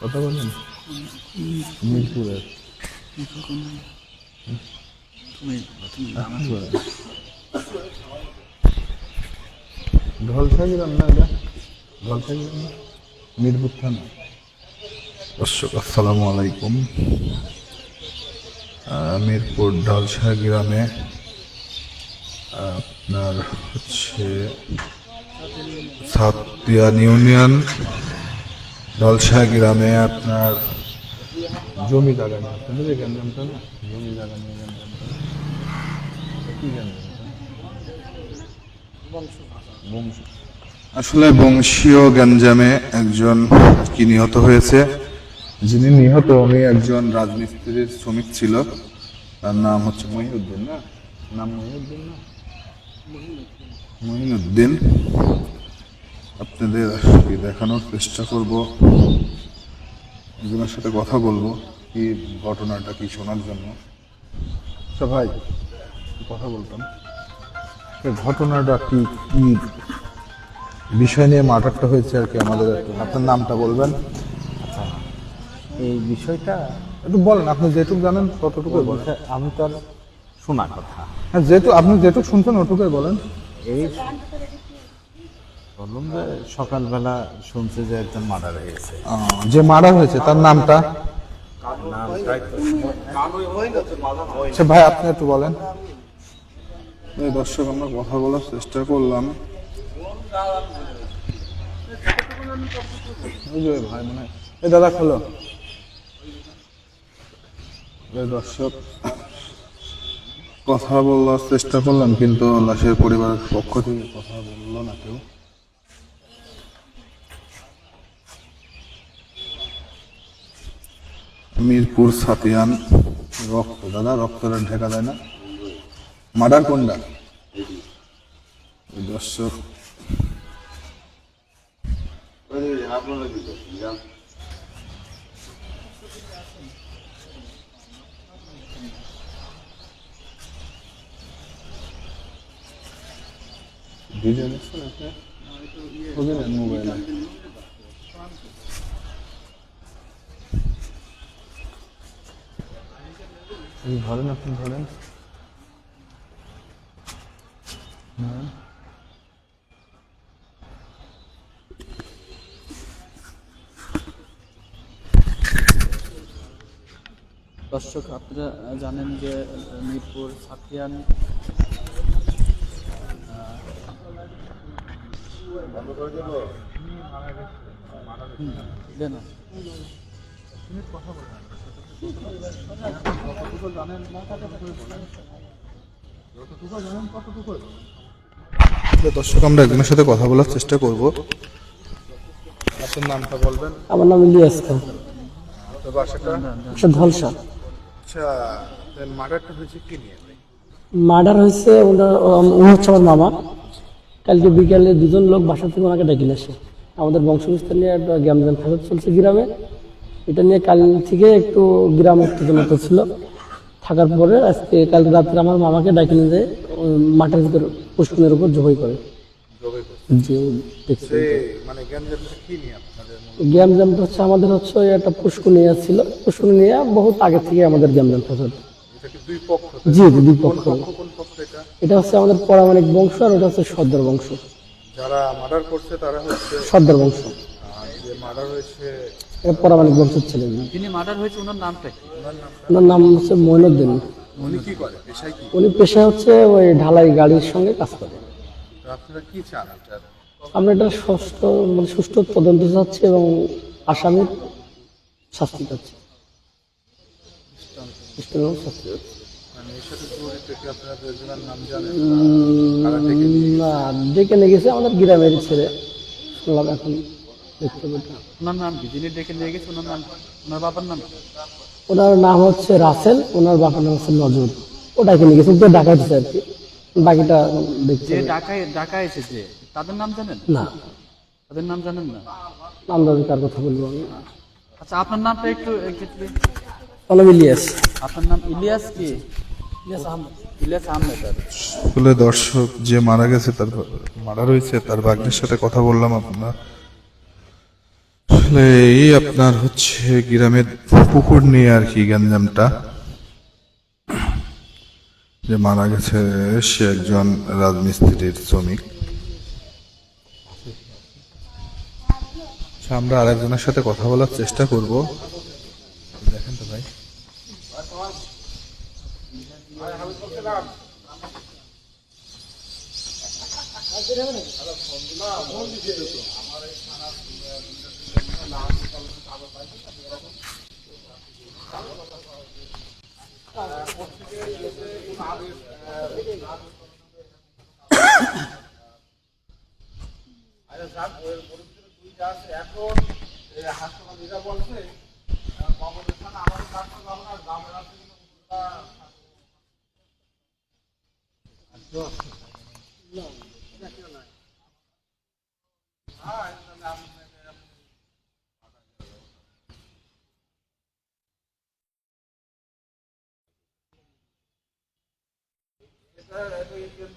কথা বলেন। মিরপুরের। ঢলসা গ্রাম না এটা? ঢলসা গ্রাম না? মিরপুর থানা। দর্শক আসসালামু আলাইকুম। মিরপুর ঢলসা গ্রামে আপনার হচ্ছে সাতিয়ান ইউনিয়ন ঢলসা গ্রামে আপনার জমি আপনাদের গ্যাঞ্জামটা না জমি কি বংশ। আসলে বংশীয় গ্যাঞ্জামে একজন কি নিহত হয়েছে? যিনি নিহত উনি একজন রাজমিস্ত্রির শ্রমিক ছিল। তার নাম হচ্ছে মহিউদ্দিন না? নাম মহিউদ্দিন না? মহিনুদ্দিন। আপনাদের দেখানোর চেষ্টা করব। একজনের সাথে কথা বলব কি ঘটনাটা কি শোনার জন্য। আচ্ছা ভাই কথা বলতাম। ঘটনাটা কি কি বিষয় নিয়ে মার্ডারটা হয়েছে আর কি আমাদের আপনার নামটা বলবেন। এই বিষয়টা একটু বলেন আপনি যেটুকু জানেন ততটুকুই বলেন। আমি তো আর শোনা কথা। হ্যাঁ যেহেতু আপনি যেটুকু শুনছেন ওটুকুই বলেন। এই বললাম যে সকালবেলা শুনছে যে একজন মার্ডার হয়েছে যে মার্ডার হয়েছে তার নামটা? আচ্ছা ভাই আপনি একটু বলেন। এই দর্শক আমরা কথা বলার চেষ্টা করলাম। ভাই মানে এই দাদা খোলো। দর্শক কথা বলার চেষ্টা করলাম কিন্তু লাশের পরিবারের পক্ষ থেকে কথা বলল না কেউ। মিরপুর সাতিয়ান রক্ত দাদা রক্তটা ঢেকা দেয় না। মার্ডার কোনটা দর্শক। নেন মোবাইলে। এই ধরেন আপনি ধরেন। দর্শক আপনারা জানেন যে মিরপুর সাতিয়ান দেন না। দর্শক আমরা একজনের সাথে কথা বলার চেষ্টা করব। আপনার নামটা বলবেন? আমার নাম ইলিয়াস খান। বাসাটা আচ্ছা ধলসা আচ্ছা মার্ডারটা হয়েছে কি নিয়ে? মার্ডার হয়েছে ওনার ও হচ্ছে আমার মামা। কালকে বিকালে দুজন লোক বাসা থেকে ওনাকে ডেকে নিয়ে আসে। আমাদের বংশবিস্তার নিয়ে একটা গ্যামজাম ফেরত চলছে গ্রামে। এটা নিয়ে কাল থেকে একটু গ্রাম উত্তেজনা ছিল থাকার পরে আজকে কাল রাত্রে আমার মামাকে ডাকে নিয়ে যায় মাঠের ভিতর পুষ্পনের উপর জবাই করে। যে মানে নিয়ে গ্যাম জ্যামটা হচ্ছে আমাদের হচ্ছে একটা পুষ্কুনিয়া ছিল পুষ্কুনিয়া বহুত আগে থেকে আমাদের গ্যাম জ্যাম ফসল এটা কি দুই পক্ষ জি দুই পক্ষ। এটা? হচ্ছে আমাদের পরামানিক বংশ আর ওটা হচ্ছে সর্দার বংশ। যারা মার্ডার করছে তারা হচ্ছে সর্দার বংশ। মার্ডার হয়েছে এটা পরামানিক বংশের ছেলে। যিনি মার্ডার হয়েছে ওনার নামটা কি? ওনার নাম হচ্ছে মইনুদ্দিন। উনি কি করে? পেশায় কি? উনি পেশা হচ্ছে ওই ঢালাই গাড়ির সঙ্গে কাজ করে। আপনারা কি চান? এটা আমরা এটা ষষ্ঠ মানে সুষ্ঠু তদন্ত চাচ্ছি এবং আসামির শাস্তি চাচ্ছি। শাস্তি। মানে এর সাথে জড়িত কি আপনারা দুজনের নাম জানেন? উম, না ডেকে নিয়ে গেছে আমাদের গ্রামের ছেলে। শুনলাম এখন ওনার নাম কি? যিনি ডেকে নিয়ে গেছে ওনার নাম ওনার বাবার নাম? ওনার নাম হচ্ছে রাসেল ওনার বাবার নাম হচ্ছে নজরুল। ওটাকে নিয়ে গেছে যে ঢাকা দিচ্ছে আর কি। বাকিটা দেখতে যে ঢাকায় ঢাকায় এসেছে তাদের নাম জানেন? না। তাদের নাম জানেন না? নাম দাবি কার কথা বলব আমি? আচ্ছা আপনার নামটা একটু একটু- কলম ইলিয়াস। আপনার নাম ইলিয়াস কি? ইলিয়াস আহমেদ। ইলিয়াস আহমেদ আসলে দর্শক যে মারা গেছে তার মারা রয়েছে তার ভাগ্নের সাথে কথা বললাম আপনার। তাহলে এই আপনার হচ্ছে গ্রামের পুকুর নিয়ে আর কি গ্যাঞ্জামটা। যে মারা গেছে সে একজন রাজমিস্ত্রির শ্রমিক। আচ্ছা, আমরা আরেকজনের সাথে কথা বলার চেষ্টা করব। দেখেন তো ভাই। এখন হাসপাতাল যেটা বলছে কবরস্থান আমাদের ডাক্তার আপনার গ্রামের আছে কিন্তু 当然，来说一些。